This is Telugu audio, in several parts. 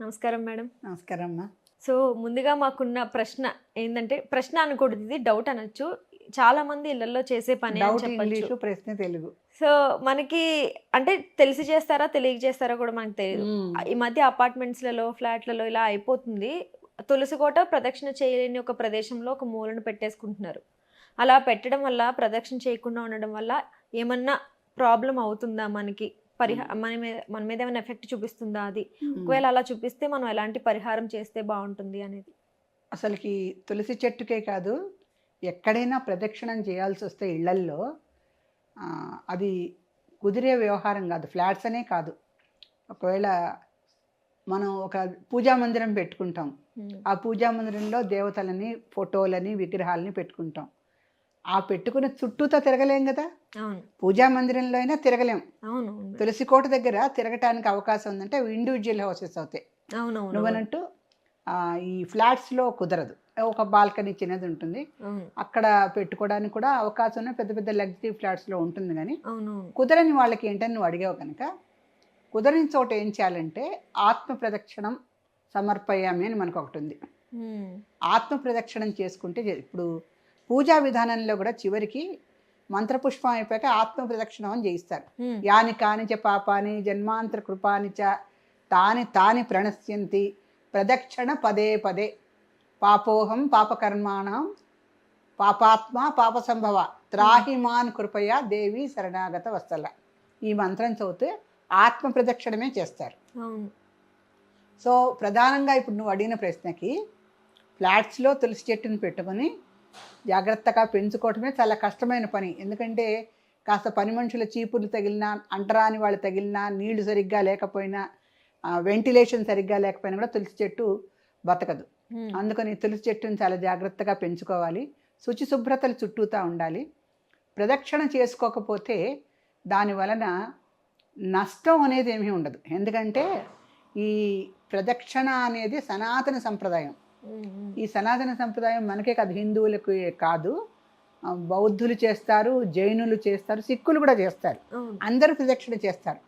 నమస్కారం మేడం. నమస్కారం అమ్మా. సో ముందుగా మాకున్న ప్రశ్న ఏంటంటే ప్రశ్న అనకూడదు ఇది డౌట్ అనొచ్చు. చాలా మంది ఇళ్ళలో చేసే పని ఇంగ్లీషు ప్రశ్న తెలుగు. సో మనకి అంటే తెలిసి చేస్తారా తెలియక చేస్తారా కూడా మనకు తెలియదు. ఈ మధ్య అపార్ట్మెంట్స్లలో ఫ్లాట్లలో ఇలా అయిపోతుంది. తులసి కోట ప్రదక్షిణ చేయలేని ఒక ప్రదేశంలో ఒక మూలను పెట్టేసుకుంటున్నారు. అలా పెట్టడం వల్ల ప్రదక్షిణ చేయకుండా ఉండడం వల్ల ఏమన్నా ప్రాబ్లం అవుతుందా మనకి? పరిహా మన మీద మన మీద ఏమైనా ఎఫెక్ట్ చూపిస్తుందా అది? ఒకవేళ అలా చూపిస్తే మనం ఎలాంటి పరిహారం చేస్తే బాగుంటుంది అనేది? అసలుకి తులసి చెట్టుకే కాదు ఎక్కడైనా ప్రదక్షిణం చేయాల్సి వస్తే ఇళ్ళల్లో అది కుదిరే వ్యవహారం కాదు ఫ్లాట్స్ అనే కాదు. ఒకవేళ మనం ఒక పూజా మందిరం పెట్టుకుంటాం. ఆ పూజా మందిరంలో దేవతలని ఫోటోలని విగ్రహాలని పెట్టుకుంటాం. ఆ పెట్టుకున్న చుట్టూతో తిరగలేం కదా? పూజా మందిరంలో అయినా తిరగలేం. అవును. తులసి కోట దగ్గర తిరగటానికి అవకాశం ఉందంటే ఇండివిజువల్ హౌసెస్ అవుతాయి. అవును అవును నువ్వనంటూ ఈ ఫ్లాట్స్లో కుదరదు. ఒక బాల్కనీ చిన్నది ఉంటుంది. అక్కడ పెట్టుకోవడానికి కూడా అవకాశం ఉన్న పెద్ద పెద్ద లగ్జరీ ఫ్లాట్స్లో ఉంటుంది కానీ కుదరని వాళ్ళకి ఏంటని నువ్వు అడిగావు కనుక కుదరని చోట ఏం చేయాలంటే ఆత్మ ప్రదక్షిణం సమర్పయామి అని మనకు ఒకటి ఉంది. ఆత్మ ప్రదక్షిణం చేసుకుంటే ఇప్పుడు పూజా విధానంలో కూడా చివరికి మంత్రపుష్పం అయిపోయాక ఆత్మ ప్రదక్షిణం అని చేయిస్తారు. యాని కాని చ పాపాని జన్మాంతర కృపాని చ తాని తాని ప్రణశ్యంతి ప్రదక్షిణ పదే పదే. పాపోహం పాపకర్మాణం పాపాత్మ పాప సంభవ త్రాహిమాన్ కృపయా దేవి శరణాగత వత్సల. ఈ మంత్రం చదివితే ఆత్మ ప్రదక్షిణమే చేస్తారు సో ప్రధానంగా ఇప్పుడు నువ్వు అడిగిన ప్రశ్నకి ఫ్లాట్స్లో తులసి చెట్టుని పెట్టుకొని జాగ్రత్తగా పెంచుకోవటమే చాలా కష్టమైన పని. ఎందుకంటే కాస్త పని మనుషుల చీపుర్లు తగిలినా అంటరాని వాళ్ళు తగిలినా నీళ్ళు సరిగ్గా లేకపోయినా వెంటిలేషన్ సరిగ్గా లేకపోయినా కూడా తులసి చెట్టు బతకదు. అందుకని తులసి చెట్టుని చాలా జాగ్రత్తగా పెంచుకోవాలి. శుచి శుభ్రతలు చుట్టూతా ఉండాలి. ప్రదక్షిణ చేసుకోకపోతే దాని వలన నష్టం అనేది ఏమీ ఉండదు. ఎందుకంటే ఈ ప్రదక్షిణ అనేది సనాతన సంప్రదాయం. ఈ సనాతన సంప్రదాయం మనకే కాదు హిందువులకు కాదు. బౌద్ధులు చేస్తారు జైనులు చేస్తారు సిక్కులు కూడా చేస్తారు. అందరూ ప్రదక్షిణ చేస్తారు.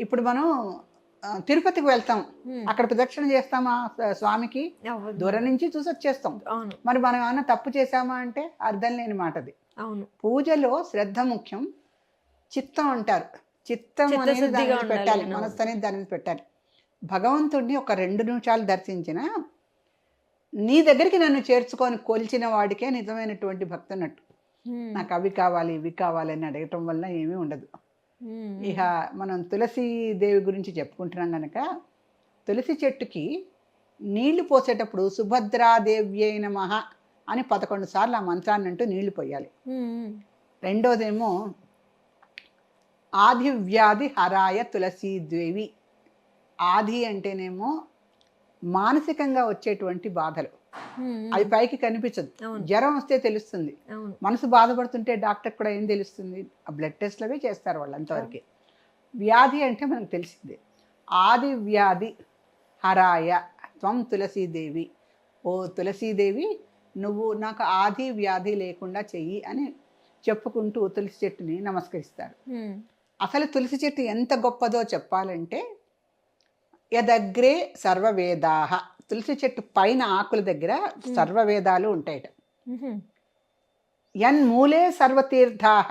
ఇప్పుడు మనం తిరుపతికి వెళ్తాం. అక్కడ ప్రదక్షిణ చేస్తామా స్వా- స్వామికి. దూరం నుంచి చూసి వచ్చేస్తాం మరి మనం ఏమైనా తప్పు చేశామా అంటే అర్థం లేని మాట అది అవును. పూజలో శ్రద్ధ ముఖ్యం. చిత్తం అంటారు. చిత్తం అనేది దాని పెట్టాలి. మనస్సు అనేది దాని మీద పెట్టాలి. భగవంతుడిని ఒక రెండు నిమిషాలు దర్శించిన నీ దగ్గరికి నన్ను చేర్చుకొని కొలిచిన వాడికే నిజమైనటువంటి భక్తి అన్నట్టు ఉమ్. నాకు అవి కావాలి ఇవి కావాలి అని అడగటం వల్ల ఏమీ ఉండదు. ఇక మనం తులసి దేవి గురించి చెప్పుకుంటున్నాం కనుక తులసి చెట్టుకి నీళ్ళు పోసేటప్పుడు సుభద్రాదేవ్యై నమః అని పదకొండు సార్లు ఆ మంత్రాన్ని అంటూ నీళ్ళు పోయాలి. రెండోదేమో ఆది వ్యాధి హరాయ తులసీదేవి ఆది అంటేనేమో మానసికంగా వచ్చేటువంటి బాధలు. అవి పైకి కనిపించదు. జ్వరం వస్తే తెలుస్తుంది. మనసు బాధపడుతుంటే డాక్టర్ కూడా ఏం తెలుస్తుంది? ఆ బ్లడ్ టెస్ట్లవే చేస్తారు వాళ్ళు అంతవరకు. వ్యాధి అంటే మనకు తెలిసిందే. ఆది వ్యాధి హరాయ త్వం తులసీదేవి ఓ తులసీదేవి నువ్వు నాకు ఆది వ్యాధి లేకుండా చెయ్యి అని చెప్పుకుంటూ తులసి చెట్టుని నమస్కరిస్తారు. అసలు తులసి చెట్టు ఎంత గొప్పదో చెప్పాలంటే యదగ్రే సర్వవేదాహ తులసి చెట్టు పైన ఆకుల దగ్గర సర్వవేదాలు ఉంటాయట. ఎన్ మూలే సర్వతీర్థాహ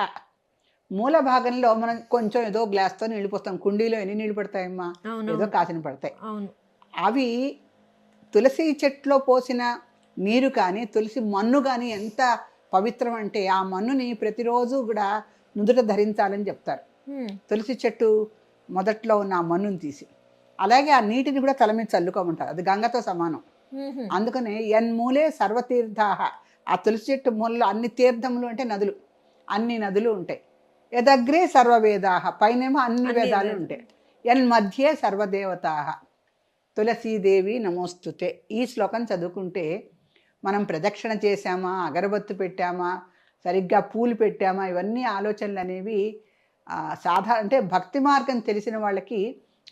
మూల భాగంలో మనం కొంచెం ఏదో గ్లాస్తో నీళ్ళు పోస్తాం. కుండీలో ఎన్ని నీళ్ళు పడతాయమ్మా? ఏదో కాసిన పడతాయి. అవి తులసి చెట్లో పోసిన నీరు కానీ తులసి మన్ను కానీ ఎంత పవిత్రం అంటే ఆ మన్నుని ప్రతిరోజు కూడా నుదుట ధరించాలని చెప్తారు. తులసి చెట్టు మొదట్లో ఉన్న ఆ మన్నుని తీసి. అలాగే ఆ నీటిని కూడా తల మీద చల్లుకోమంటారు. అది గంగతో సమానం. అందుకనే ఎన్మూలే సర్వతీర్థాహ. ఆ తులసి చెట్టు మూలలో అన్ని తీర్థములు అంటే నదులు. అన్ని నదులు ఉంటాయి. యదగ్రే సర్వవేదాహ. పైనేమో అన్ని వేదాలు. ఉంటాయి. ఎన్ మధ్యే సర్వదేవతాహ. తులసీదేవి నమోస్తుతే. ఈ శ్లోకం చదువుకుంటే మనం ప్రదక్షిణ చేశామా అగరబత్తు పెట్టామా సరిగ్గా పూలు పెట్టామా ఇవన్నీ ఆలోచనలు అనేవి సాధారణ అంటే భక్తి మార్గం తెలిసిన వాళ్ళకి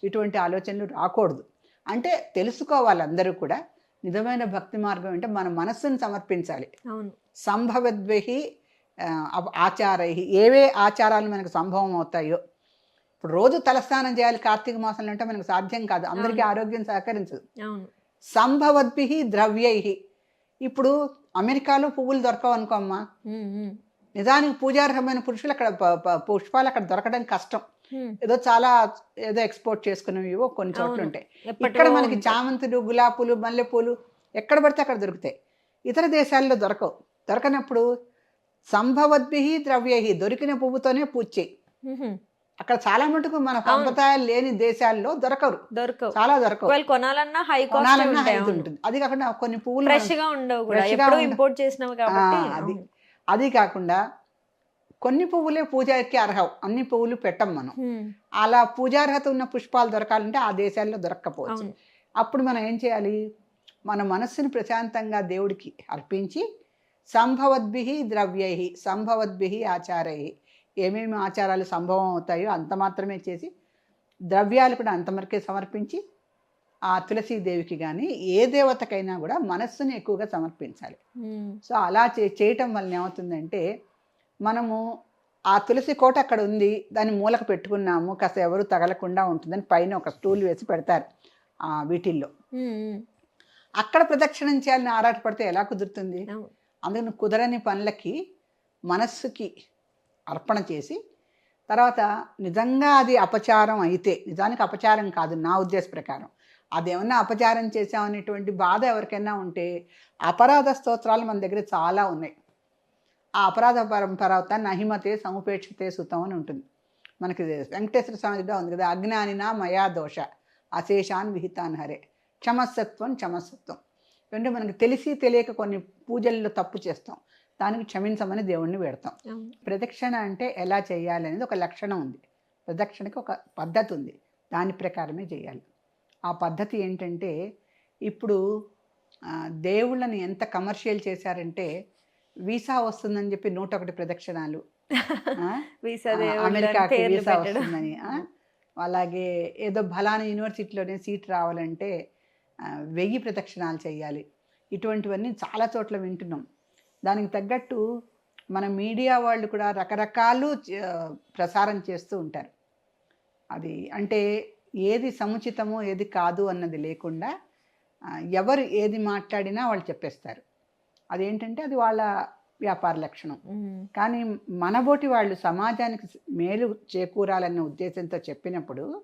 ఇటువంటి ఆలోచనలు రాకూడదు. అంటే తెలుసుకోవాలి అందరూ కూడా నిజమైన భక్తి మార్గం అంటే మన మనస్సును సమర్పించాలి. సంభవద్వహి ఆచారై ఏవే ఆచారాలు మనకు సంభవం అవుతాయో. ఇప్పుడు రోజు తలస్నానం చేయాలి కార్తీక మాసంలో అంటే మనకు సాధ్యం కాదు. అందరికీ. ఆరోగ్యం సహకరించదు. సంభవద్భి ద్రవ్యై ఇప్పుడు అమెరికాలో పువ్వులు దొరకవు అనుకో అమ్మా. ఉమ్, ఉమ్, నిజానికి పూజార్హమైన పురుషులు అక్కడ పుష్పాలు అక్కడ దొరకడం కష్టం. ఏదో చాలా ఏదో ఎక్స్పోర్ట్ చేసుకునేవి కొన్ని చోట్ల. ఉంటాయి. ఇక్కడ మనకి. చామంతులు గులాబీలు మల్లెపూలు ఎక్కడ పడితే అక్కడ దొరుకుతాయి. ఇతర దేశాల్లో దొరకవు. దొరకనప్పుడు సంభవద్భి ద్రవ్యై దొరికిన పువ్వుతోనే పూజ చేయి. అక్కడ చాలా మటుకు మన సంప్రదాయాలు లేని దేశాల్లో దొరకరు దొరకవు. చాలా దొరకవు. కొనాలన్నా హై కొనాలన్నా హైట్ ఉంటుంది. అది కాకుండా కొన్ని పువ్వులు ఫ్రెష్గా ఉండవు ఇంపోర్ట్ చేసినవి కాబట్టి అది. అది కాకుండా కొన్ని పువ్వులే పూజకి అర్హం అన్ని పువ్వులు పెట్టం మనం. అలా పూజార్హత ఉన్న పుష్పాలు దొరకాలంటే ఆ దేశాల్లో దొరక్కపోవచ్చు. అప్పుడు మనం ఏం చేయాలి? మన మనస్సుని ప్రశాంతంగా దేవుడికి అర్పించి సంభవద్భి ద్రవ్యై సంభవద్భి ఆచారై ఏమేమి ఆచారాలు సంభవం అవుతాయో అంత మాత్రమే చేసి ద్రవ్యాలు కూడా అంతవరకే సమర్పించి ఆ తులసీదేవికి కానీ ఏ దేవతకైనా కూడా మనస్సుని ఎక్కువగా సమర్పించాలి. సో అలా చే చేయటం వలన ఏమవుతుందంటే మనము ఆ తులసి కోట అక్కడ ఉంది దాన్ని మూలకు పెట్టుకున్నాము కాస్త ఎవరు తగలకుండా ఉంటుందని పైన ఒక స్టూల్ వేసి పెడతారు ఆ వీటిల్లో. అక్కడ ప్రదక్షిణం చేయాలని ఆరాటపడితే ఎలా కుదురుతుంది. అందుకని కుదరని పనులకి మనస్సుకి అర్పణ చేసి తర్వాత నిజంగా అది అపచారం అయితే నిజానికి అపచారం కాదు నా ఉద్దేశ ప్రకారం అదేమన్నా అపచారం చేసామనేటువంటి బాధ ఎవరికైనా ఉంటే అపరాధ స్తోత్రాలు మన దగ్గర చాలా ఉన్నాయి. ఆ అపరాధ పరంపరవత నహిమతే సముపేక్షతే సుతం అని ఉంటుంది. మనకి వెంకటేశ్వర స్వామి దగ్గర ఉంది కదా అజ్ఞానిన మయా దోష అశేషాన్ విహితాన్ హరే క్షమసత్వం క్షమసత్వం. అంటే మనకి తెలిసి తెలియక కొన్ని పూజల్లో తప్పు చేస్తాం. దానికి క్షమించమని దేవుణ్ణి పెడతాం. ప్రదక్షిణ అంటే ఎలా చేయాలి అనేది ఒక లక్షణం ఉంది. ప్రదక్షిణకి ఒక పద్ధతి ఉంది. దాని ప్రకారమే చేయాలి. ఆ పద్ధతి ఏంటంటే ఇప్పుడు దేవుళ్ళని ఎంత కమర్షియల్ చేశారంటే వీసా వస్తుందని చెప్పి నూట ఒకటి ప్రదక్షిణాలు అమెరికాకి వీసా. వస్తుందని? అలాగే ఏదో ఫలానా యూనివర్సిటీలోనే సీట్ రావాలంటే వెయ్యి ప్రదక్షిణాలు చేయాలి ఇటువంటివన్నీ చాలా చోట్ల వింటున్నాం. దానికి తగ్గట్టు మన మీడియా వాళ్ళు కూడా రకరకాలు ప్రసారం చేస్తూ ఉంటారు. అది అంటే ఏది సముచితమో ఏది కాదు అన్నది లేకుండా ఎవరు ఏది మాట్లాడినా వాళ్ళు చెప్పేస్తారు. అదేంటంటే అది వాళ్ళ వ్యాపార లక్షణం. కానీ మనబోటి వాళ్ళు సమాజానికి మేలు చేకూరాలన్న ఉద్దేశంతో చెప్పినప్పుడు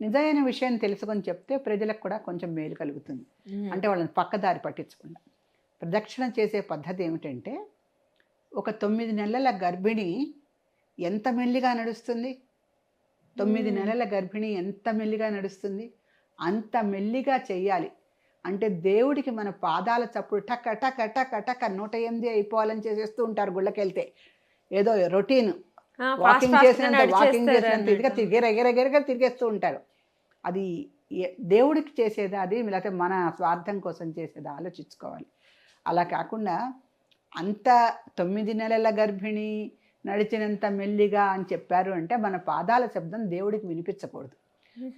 నిజమైన విషయం తెలుసుకొని చెప్తే ప్రజలకు కూడా కొంచెం మేలు కలుగుతుంది. అంటే వాళ్ళని పక్కదారి పట్టించకుండా. ప్రదక్షిణ చేసే పద్ధతి ఏమిటంటే ఒక తొమ్మిది నెలల గర్భిణి ఎంత మెల్లిగా నడుస్తుంది? తొమ్మిది మ్మ్. నెలల గర్భిణి ఎంత మెల్లిగా నడుస్తుంది? అంత మెల్లిగా చెయ్యాలి అంటే దేవుడికి మన పాదాల చప్పుడు టక్ టక్ టక్ టక్ నూట ఎనిమిది అయిపోవాలని చేసేస్తూ ఉంటారు గుళ్ళకెళ్తే. ఏదో రొటీన్. వాకింగ్ చేసినంత వాకింగ్ చేసినంత ఇదిగా అన్నట్టు. తిరిగి ఎగరెగరగా తిరిగేస్తూ ఉంటారు. అది దేవుడికి చేసేది అది లేకపోతే మన స్వార్థం కోసం చేసేది ఆలోచించుకోవాలి. అలా కాకుండా అంత తొమ్మిది నెలల గర్భిణి నడిచినంత మెల్లిగా అని చెప్పారు అంటే మన పాదాల శబ్దం దేవుడికి వినిపించకూడదు.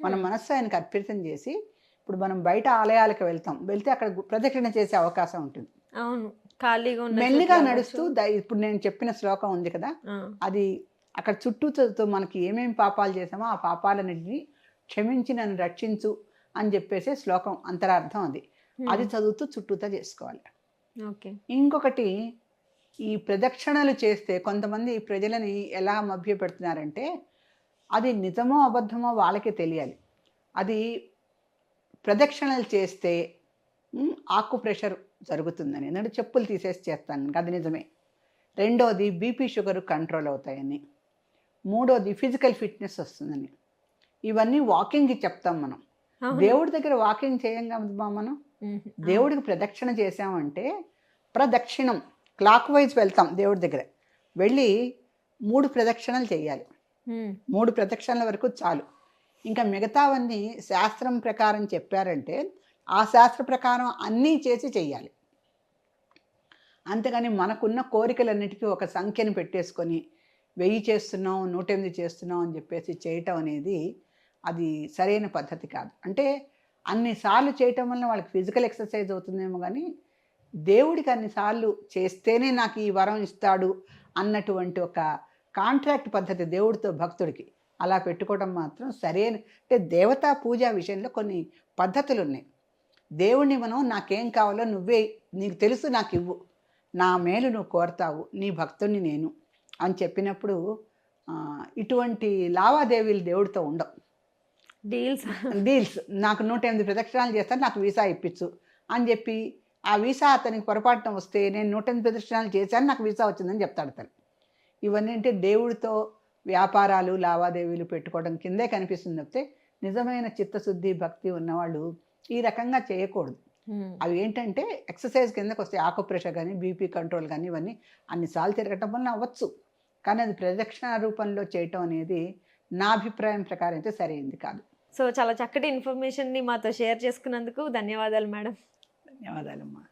మన మనస్సు ఆయనకు అర్పితం చేసి ఇప్పుడు మనం బయట ఆలయాలకు వెళ్తాం వెళ్తే అక్కడ ప్రదక్షిణ చేసే అవకాశం ఉంటుంది. అవును ఖాళీగా ఉన్న మెల్లిగా నడుస్తూ ఇప్పుడు నేను చెప్పిన శ్లోకం ఉంది కదా అది అక్కడ చుట్టూతో మనకి ఏమేమి పాపాలు చేసామో ఆ పాపాలన్నింటినీ క్షమించి నన్ను రక్షించు అని చెప్పేసి శ్లోకం అంతరార్థం అది. అది చదువుతూ చుట్టూతో చేసుకోవాలి. ఓకే. ఇంకొకటి ఈ ప్రదక్షిణలు చేస్తే కొంతమంది ప్రజలని ఎలా మభ్య పెడుతున్నారంటే అది నిజమో అబద్ధమో వాళ్ళకే తెలియాలి. అది ప్రదక్షిణలు చేస్తే ఉమ్, ఆకు ప్రెషర్ జరుగుతుందని. ఎందుకంటే చెప్పులు తీసేసి చేస్తాను అది నిజమే. రెండోది బీపీ షుగర్ కంట్రోల్ అవుతాయని. మూడోది ఫిజికల్ ఫిట్నెస్ వస్తుందని. ఇవన్నీ వాకింగ్కి చెప్తాం మనం. దేవుడి దగ్గర వాకింగ్ చేయంగా మనం. దేవుడికి ప్రదక్షిణ చేసామంటే ప్రదక్షిణం క్లాక్ వైజ్ వెళ్తాం దేవుడి దగ్గర. వెళ్ళి మూడు ప్రదక్షిణలు చేయాలి. మూడు ప్రదక్షిణల వరకు చాలు. ఇంకా మిగతావన్నీ శాస్త్రం ప్రకారం చెప్పారంటే ఆ శాస్త్ర ప్రకారం అన్నీ చేసి చెయ్యాలి. అంతేగాని మనకున్న కోరికలన్నిటికీ ఒక సంఖ్యను పెట్టేసుకొని వెయ్యి చేస్తున్నాం నూట ఎనిమిది చేస్తున్నాం అని చెప్పేసి చేయటం అనేది అది సరైన పద్ధతి కాదు. అంటే అన్నిసార్లు చేయటం వల్ల వాళ్ళకి ఫిజికల్ ఎక్సర్సైజ్ అవుతుందేమో కానీ దేవుడికి అన్నిసార్లు చేస్తేనే నాకు ఈ వరం ఇస్తాడు అన్నటువంటి ఒక కాంట్రాక్ట్ పద్ధతి దేవుడితో భక్తుడికి. అలా పెట్టుకోవడం మాత్రం సరైన అంటే దేవతా పూజ విషయంలో కొన్ని పద్ధతులు ఉన్నాయి దేవుణ్ణి మనం నాకేం కావాలో నువ్వే నీకు తెలుసు నాకు ఇవ్వు. నా మేలు నువ్వు కోరతావు నీ భక్తుణ్ణి నేను అని చెప్పినప్పుడు ఇటువంటి లావాదేవీలు దేవుడితో ఉండవు. డీల్స్. డీల్స్. నాకు నూట ఎనిమిది ప్రదక్షిణాలు చేస్తాను నాకు వీసా ఇప్పించు అని చెప్పి ఆ వీసా అతనికి పొరపాటున వస్తే నేను నూట ఎనిమిది ప్రదక్షిణాలు చేశాను నాకు వీసా వచ్చిందని చెప్తాడు అతను. ఇవన్నీ అంటే దేవుడితో వ్యాపారాలు లావాదేవీలు పెట్టుకోవడం కిందే కనిపిస్తుంది తప్పితే నిజమైన చిత్తశుద్ధి భక్తి ఉన్నవాళ్ళు ఈ రకంగా చేయకూడదు. అవి ఏంటంటే ఎక్సర్సైజ్ కిందకు వస్తాయి. ఆకు ప్రెషర్ కానీ బీపీ కంట్రోల్ కానీ ఇవన్నీ అన్నిసార్లు తిరగటం వలన అవ్వచ్చు. కానీ అది ప్రదక్షిణ రూపంలో చేయటం అనేది నా అభిప్రాయం ప్రకారం అయితే సరైంది కాదు. సో చాలా చక్కటి ఇన్ఫర్మేషన్ని మాతో షేర్ చేసుకున్నందుకు ధన్యవాదాలు మేడం. ధన్యవాదాలమ్మా.